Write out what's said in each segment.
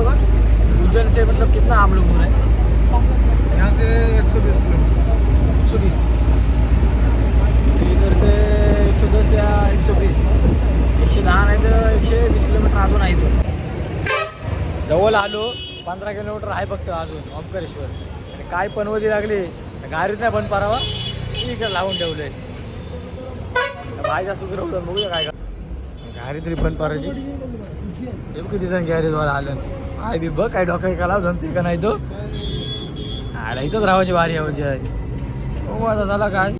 होगा? उज्जैन से मतलब कितना आप लोग दूर है? यहाँ से 120 किलोमीटर। एक सौ बीस? इधर से एक सौ दस या एक सौ बीस? एकशे दहा नाही तर एकशे वीस किलोमीटर अजून आहे तो जवळ आलो पंधरा किलोमीटर आहे फक्त अजून ओंकारेश्वर आणि काय पनवती लागली गाडीत नाही बंद पारावा. इकडे लावून ठेवलंय. बायचा सुधरवलं बघूया काय गाडी तरी बंद पारायची. किती जण गॅरेजवाला आलं. आय बी बघ काय डोक्या का लाव जमते का नाही तो. आला इथंच राहायची वारी यावची आहे म्हणजे. हो आता झाला काय?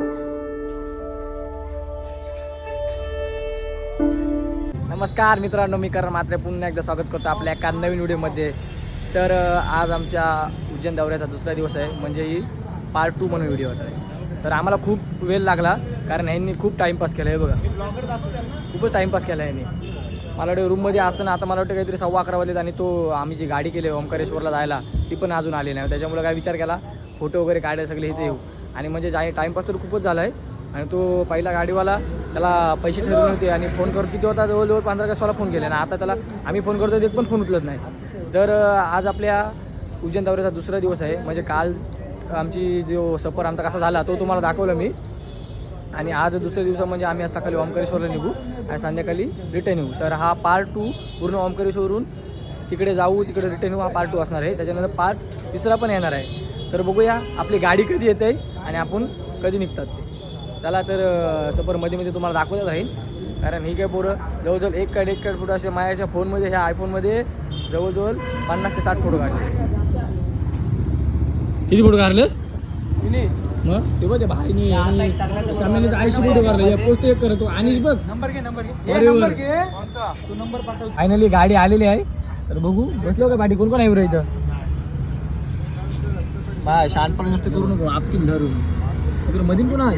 नमस्कार मित्रांनो मी करण मात्रे पुन्हा एकदा स्वागत करतो आपल्या एका नवीन व्हिडिओमध्ये. तर आज आमच्या उज्जैन दौऱ्याचा दुसरा दिवस आहे म्हणजे ही पार्ट टू म्हणून व्हिडिओ आहे तर आम्हाला खूप वेळ लागला कारण ह्यांनी खूप टाईमपास केला आहे बघा. खूपच टाईमपास केला आहे यांनी. मला वाटतं रूममध्ये असताना आता मला वाटतं काहीतरी सव्वा अकरा वाजलेत आणि तो आम्ही जी गाडी केली ओंकारेश्वरला जायला ती पण अजून आली नाही. त्याच्यामुळे काय विचार केला फोटो वगैरे काढायला सगळे इथे येऊ. आणि म्हणजे जाय टाईमपास तर खूपच झाला आहे आणि तो पहिला गाडीवाला त्याला पैसे ठरवले होते आणि फोन करतो किती होता जवळजवळ पंधरा का सोळा फोन केले. आणि आता त्याला आम्ही फोन करतो ते पण फोन उचलत नाही. तर आज आपल्या उज्जैन दौऱ्याचा दुसरा दिवस आहे. म्हणजे काल आमची जो सफर आमचा कसा झाला तो तुम्हाला दाखवला मी. आणि आज दुसऱ्या दिवसा म्हणजे आम्ही आज सकाळी ओमकारेश्वरला निघू आणि संध्याकाळी रिटर्न येऊ. तर हा पार्ट टू पूर्ण ओमकारेश्वरून तिकडे जाऊ तिकडे रिटर्न येऊ हा पार्ट टू असणार आहे. त्याच्यानंतर पार्ट तिसरा पण येणार आहे. तर बघूया आपली गाडी कधी येते आणि आपण कधी निघतात ते. चला तर अं, सफरमध्ये मध्ये तुम्हाला दाखवत राहील कारण ही काय पोरं जवळजवळ एक काढ एक काढ फोटो असे मायाच्या फोनमध्ये ह्या आयफोनमध्ये जवळजवळ पन्नास ते साठ फोटो काढले. किती फोटो काढलेस? मग? ते बघ ते भाईनी आणि सामने ऐंशी फोटो काढले पोस्ट एक करतो आणिच बघ. नंबर घे नंबर घे. अरे नंबर वर. घे. तू नंबर पाठव. फायनली गाडी आलेली आहे. तर बघू. बसलो का पाठी कोण कोण आहे इथं? बा शहाणपण जास्त करू नको. आपकी धरून इकडे मधीन कोण आहे?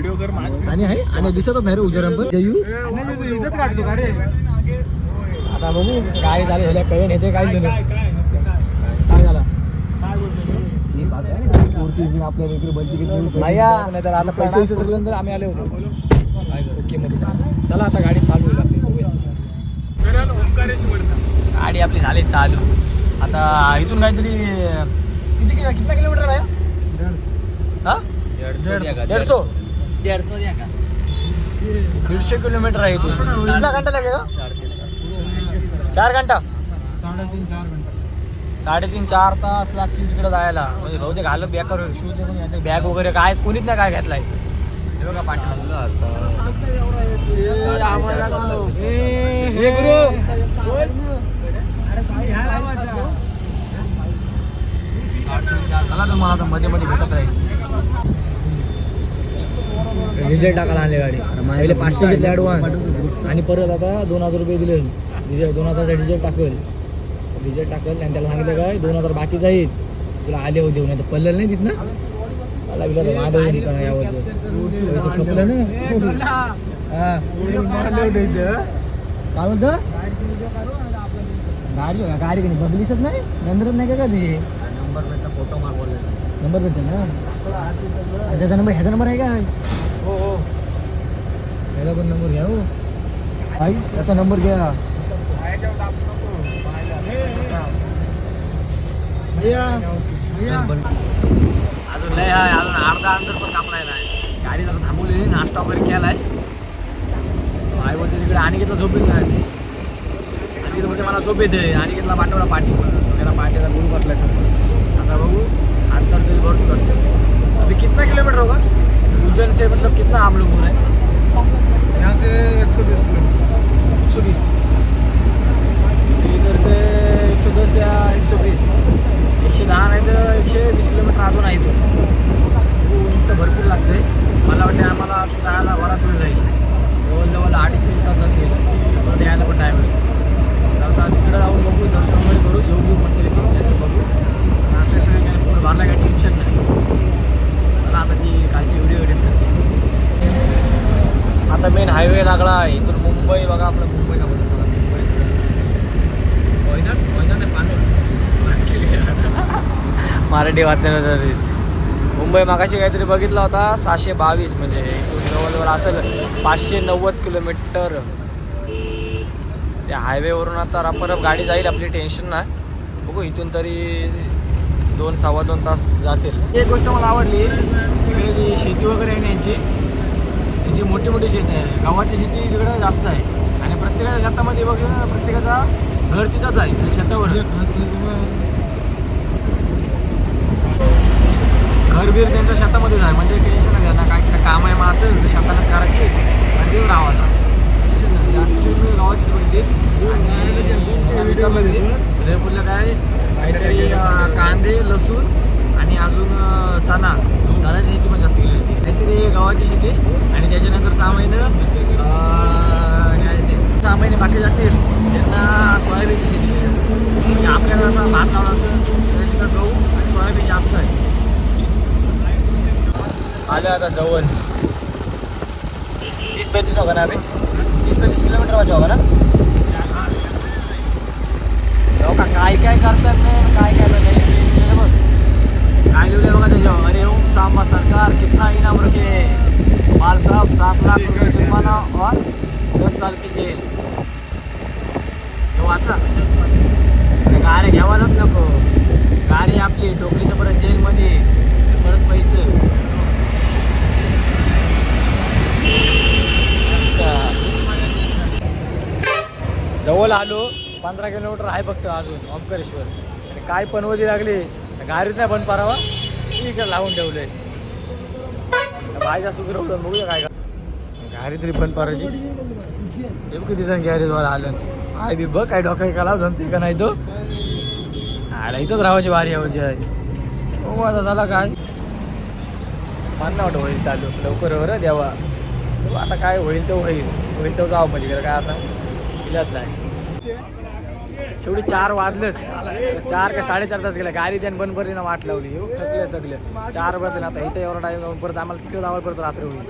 आणि आहे. आणि दिसतच नाही रे उजेरण पण. जयू. इज्जत काढतो का रे आता बघू. गाडी झाली झाल्या काही नेते काय झालं काय काय काय झाला काय बोलतो ही बात बिन आपल्याला इकडे बंदी किती नाही तर आता पैसे विषय सगळ्यांतर आम्ही आले होतो. ओके मध्ये चला. आता गाडी चालू होईल आपली. गाडी आपली झाली चालू. आता इथून काहीतरी किती किलो कितना किलोमीटर आहे? हा? दीडशो. का दीडशे किलोमीटर आहे इथून. कितना घंटा लागेगा चार घंटा? साडेतीन चार घंटा. साडेतीन चार तास लागतील तिकडे जायला. म्हणजे भाऊ ते घालत बेकार शूज बॅग वगैरे काय कोणीच नाही काय घेतलाय. हे बघा चला मध्ये मध्ये भेटत राहील. डिझेल टाकायला आणले गाडी. पहिले पाचशे घेतले ॲडव्हान्स आणि परत आता दोन हजार रुपये दिले. दोन हजारचा डिझेल टाकल डिझेल टाकल आणि त्याला सांगितलं काय दोन हजार बाकीच आहेत तुला आले होते देऊ नाही तर पडलेलं नाही तिथं ना मला विचारलं माझं होईल का यावं पैसे खपलं ना. हा. काय म्हणतं गाडी गाडी का नाही बदलीसच नाही? नंबरच नाही का का ते नंबर भेटला फोटो मार नंबर भेटतो ना? त्याचा नंबर ह्याचा नंबर आहे का? हो हो. ह्याला पण नंबर घ्या हो. आई त्याचा नंबर घ्या. अजून लय आहे अजून अर्धा अंतर पण कापलाय नाही. गाडी जरा थांबवलेली नाश्ता वगैरे केलाय. आई बोलते तिकडे अनिकेतला झोपेत नाही. अनिकेत बोलते मला झोप येते. अनिकेतला पाठवला पाठी त्याला पाठीला गुरु बसलाय सर आता बघू अंतर तरी भरपूर असते. अभी कितना किलोमीटर होगा? उज्जैन से मतलब कितना आप लोग दूर है? यहाँ से 120 किलोमीटर। एक सौ बीस. इधर से दस या एकशे बीस एकशे दहा नाही तर एकशे वीस किलोमीटर अजून आहे तो. भरपूर लागतं भरपूर लागते मला वाटते आम्हाला जायला बराच वेळ जाईल. जवळजवळ अडीच तीन तास जातील. परत यायला पण टाईम होईल तर आता तिकडं जाऊन बघू दर्शन वगैरे करू जेऊ घेऊ मस्त पैकी बघू नाश्ता सगळे काही पोट भरला काही टेन्शन नाही मला आता ती कालची व्हिडिओ एडिट करते आता मेन हायवे लागला आहे इथून मुंबई बघा आपलं मुंबई का बोलतो मला मुंबई वैनाड वैनाड नाही पानवड मराठी बातम्या मुंबई मागाशी काहीतरी बघितला होता सहाशे बावीस म्हणजे इथून जवळजवळ असेल पाचशे नव्वद किलोमीटर. त्या हायवेवरून आता रपरप गाडी जाईल आपली टेन्शन नाही. बघू इथून तरी दोन सव्वा दोन तास जातील. एक गोष्ट मला आवडली तिकडे जी शेती वगैरे आहे ना यांची यांची मोठी मोठी शेती आहे. गावाची शेती तिकडं जास्त आहे. आणि प्रत्येकाच्या शेतामध्ये बघ प्रत्येकाचा घर तिथंच आहे म्हणजे शेतावर घर बीर त्यांच्या शेतामध्येच आहे म्हणजे टेन्शन नाही ना काय काम आहे मग असेल तर शेतालाच करायची आणि तिथं राहायचा टेन्शन जास्त गावाचीच पडते विचारलं रेपूरला काय? काहीतरी कांदे लसूण आणि अजून चणा. चण्याची शेती पण जास्त केली होती. काहीतरी गावाची शेती आणि त्याच्यानंतर सहा महिने काय ते सहा महिने बाकी असतील त्यांना सोयाबीनची शेती केली आपल्याला आणि असा भात लावला असतं गहू आणि सोयाबीन जास्त आहे. आलं आता जवळ. तीस पैतीस होगा ना अभी? तीस पैतीस किलोमीटर वाचा होगा ना? हो का काय काय करतात नाही काय काय नाही बघ. काय लिहिले बघा त्याच्यावर? अरे ओम सांबा सरकार कितना इनाम रखे बाल साहब सात लाख रुपये जुर्माना और दस साल की जेल। हे वाचा. गाडी घ्यावालाच नको गाडी आपली टोकली तर परत जेलमध्ये. परत पैसे. जवळ आलो पंधरा किलोमीटर आहे फक्त अजून ओंकारेश्वर. आणि काय पनवती लागली गाडीत नाही बंद पारावा ठीक आहे लावून ठेवलंय. भाईच्या सुधरवलं बघूया काय गाडी तरी बंद पारायची. हे बघ किती जण गॅरेजवर आलं. आय बी बघ काय डोका एका लाव ते का नाही तो. आला इथंच राहायची वारी यावची आहे हो आता झाला काय. मान ना होईल चालू लवकर बरं द्यावा आता काय होईल तर होईल. होईल तर जावं म्हणजे काय आता. जात नाही. शेवटी चार वाजलेच चार का साडेचार तास गेले. गाडी त्यानं बंद पडली ना वाट लावली. येऊ थकले सगळे. चार वाजले. आता इथे एवढा टाइम जाऊन परत आम्हाला तिकडे जावं परत रात्र होईल.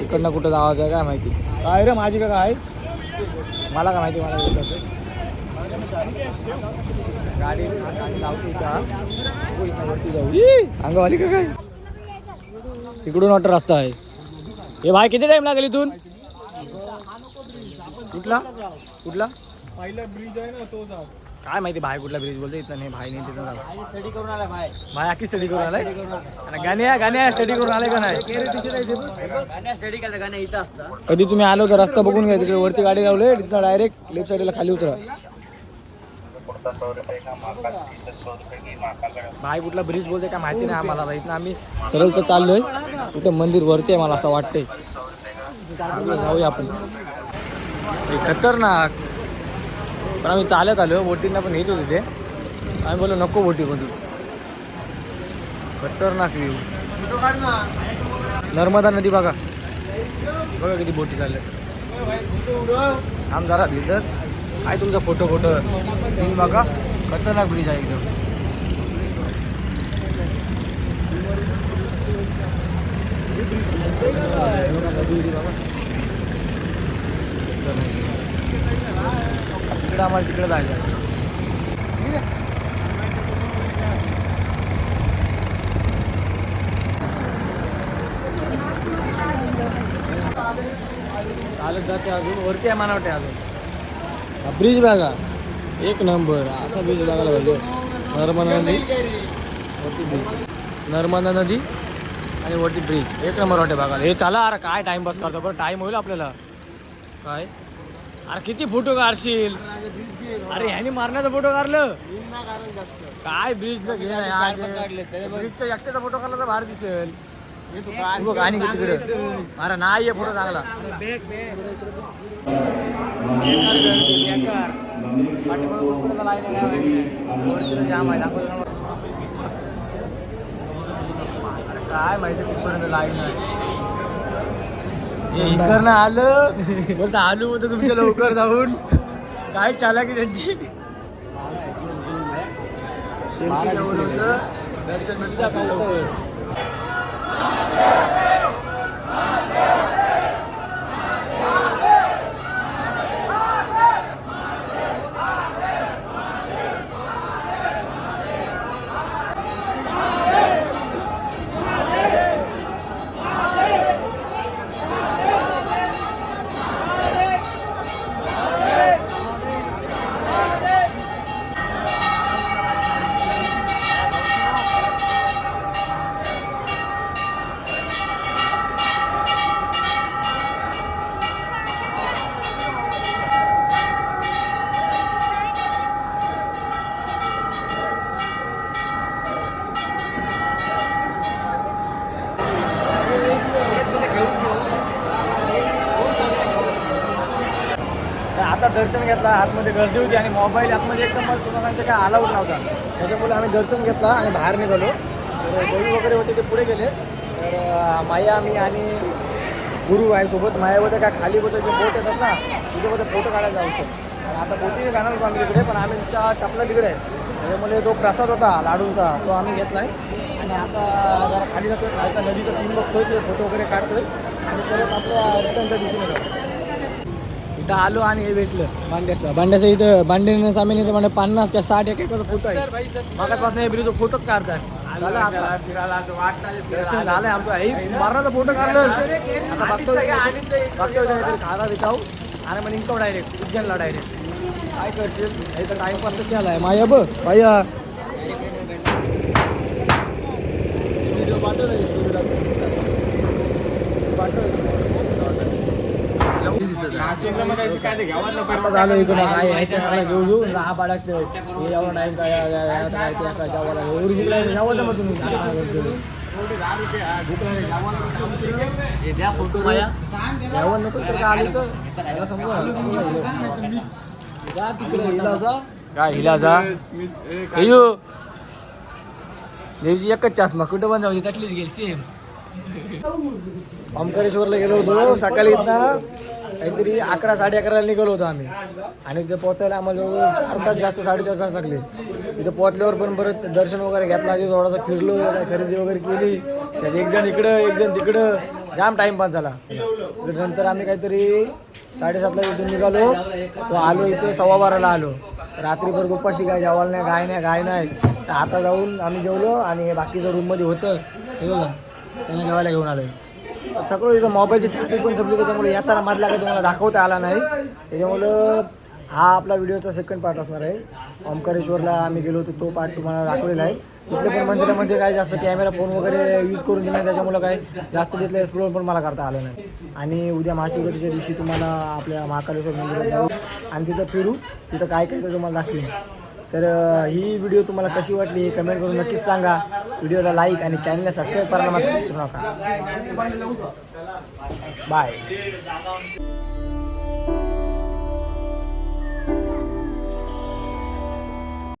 इकडनं कुठं जावायचं आहे काय माहिती? काय रे माझी का काय? मला काय माहिती? मला विचारते गाडी लावते का हो, वरती जाऊ. अंगावाली का काय? इकडून ऑटो रस्ता आहे. हे भाई किती टाइम लागेल इथून? कुठला? कुठला? पहिला ब्रिज आहे ना तो जा काय माहिती भाई कुठला ब्रिज बोलतो इथं नाही भाई नाही तिथं जाऊ. स्टडी करून आला भाई. भाई अख्खी स्टडी करून आलाय? आणि गाण्या गाण्या स्टडी करून आले का नाही? गाण्या स्टडी केलं गाण्या इथं असतं कधी तुम्ही आलो तर रस्ता बघून घ्या तिकडे वरती गाडी लावले तिथं डायरेक्ट लेफ्ट साईडला खाली उतरा. भाई कुठला ब्रिज बोलते काय माहिती नाही आम्हाला इथं आम्ही सरळ तर चाललोय. कुठं मंदिर वरती आहे मला असं वाटतंय. जाऊया आपण. हे खतरनाक. पण आम्ही चालत आलो बोटींना पण येत होते ते. आम्ही बोललो नको बोटीमधून खतरनाक व्ह्यू नर्मदा नदी बघा. बघा किती बोटी चालल्या आम जरा तिथं काय तुमचा फोटो फोटो सीन बघा. खतरनाक ब्रिज आहे एकदम. तिकडं आम्हाला तिकडं जायचं चालत जाते अजून. वरती आहे मला अजून. ब्रिज बघा. एक नंबर असा ब्रिज बघायला पाहिजे. नर्मदा नदी. वरती ब्रिज नर्मदा नदी आणि वरती ब्रिज एक नंबर वाटते बघायला. हे चला अरे काय टाइमपास करतो. बरं टाइम होईल आपल्याला. काय? अरे किती फोटो काढशील? अरे ह्यानी मारण्याचा फोटो काढलं? काय ब्रिज ब्रिजच्या एकट्याचा फोटो काढला तर भार दिसेल. हे बघ आणि तिकडे. अरे नाही फोटो चांगला. काय माहिती जाम आहे काय माहिती कुठपर्यंत लाईन आहे? इकडनं आलं. बोलता आलो होतं तुमच्या लवकर जाऊन. काय चालाकी त्यांची? दर्शन भेटलं दर्शन घेतलं आतमध्ये गर्दी होती आणि मोबाईल आतमध्ये एकदम तुम्हाला सांगते काय अलाउड नव्हता. त्याच्यामुळे आम्ही दर्शन घेतला आणि बाहेर निघालो. तर जवी वगैरे होते ते पुढे गेले. तर माया मी आणि गुरु आहे सोबत. मायामध्ये काय खाली होतं जे बोट येतात ना तिथेमध्ये फोटो काढायला जाऊ शकतो आता बोटीने जाणार होतो आम्ही तिकडे पण आम्ही चपला तिकडे. त्याच्यामुळे तो प्रसाद होता लाडूंचा तो आम्ही घेतला आहे आणि आता जरा खाली जातो खालचा नदीचा सीन बघतोय ते फोटो वगैरे काढतोय. आणि परत आपल्या रिटर्नच्या दिशेने जातो इथं आलो आणि हे भेटलं भांड्याचं. भांड्याचं इथं भांड्यानं सामीन इथं म्हणजे पन्नास किंवा साठ एक एकर फोटो आहे. मगापासून हे ब्रिजचा फोटोच काढतात. झालं आता. दर्शन झालंय आमचं. हे मारणाचा फोटो काढलं. आता बघतोय बघतोय खायला विकाऊ. आणि मग निघतो डायरेक्ट उज्जैनला डायरेक्ट काय करशील? इथं टाइमपास तर केलाय. माया बघ. व्हिडिओ पाठवला झालं इकडं काय आहे ते सगळं घेऊ घेऊ हा बाळगते हे एवढा टाइम काय काय- काय- काय ते काय जेवायला एवढी भूक लागली जेवायचं मग तुम्ही आता काय करतो? जेवण नको तर आली तर. समजा तिकडे काय देवची एकच चष्मा. कुठं पण जाऊ तटलीच गेली सेम ओमकारेश्वरला गेलो होतो सकाळी इथं. काहीतरी अकरा साडे अकराला निघालो होतो आम्ही. आणि तिथे पोहोचायला आम्हाला जवळ चार तास जास्त साडेचार तास लागले. तिथे पोहोचल्यावर पण परत दर्शन वगैरे घेतला आधी थोडासा फिरलो खरेदी वगैरे केली. त्यात एक जण इकडं एक जण तिकडं. जाम टाइमपास झाला. नंतर आम्ही काहीतरी साडेसातला इथून निघालो. तो आलो इथे सव्वा बाराला आलो. रात्रीभर गुप्पाशी काय जेवायला नाही काय नाही काय नाही. तर आता जाऊन आम्ही जेवलो आणि हे बाकीचं रूममध्ये होतं. हे त्यांना जेवायला घेऊन आलो सगळं इथं मोबाईलची छाती पण संपली त्याच्यामुळे येताना मधला काही तुम्हाला दाखवता आला नाही. त्याच्यामुळं हा आपला व्हिडिओचा सेकंड पार्ट असणार आहे. ओंकारेश्वरला आम्ही गेलो होतो तो पार्ट तुम्हाला दाखवलेला आहे. तिथले पण मंदिरामध्ये काय जास्त कॅमेरा फोन वगैरे यूज करून दिला त्याच्यामुळं काय जास्त तिथलं एक्सप्लोर पण मला करता आलं नाही. आणि उद्या महाशिवरात्रीच्या दिवशी तुम्हाला आपल्या महाकालेश्वर मंदिरात जाऊ. आणि तिथं फिरू तिथं काय काय तुम्हाला दाखवेन. तर ही व्हिडिओ तुम्हाला कशी वाटली कमेंट करून नक्कीच सांगा. व्हिडिओला लाईक आणि चॅनलला सबस्क्राईब करायला मात्र विसरू नका. बाय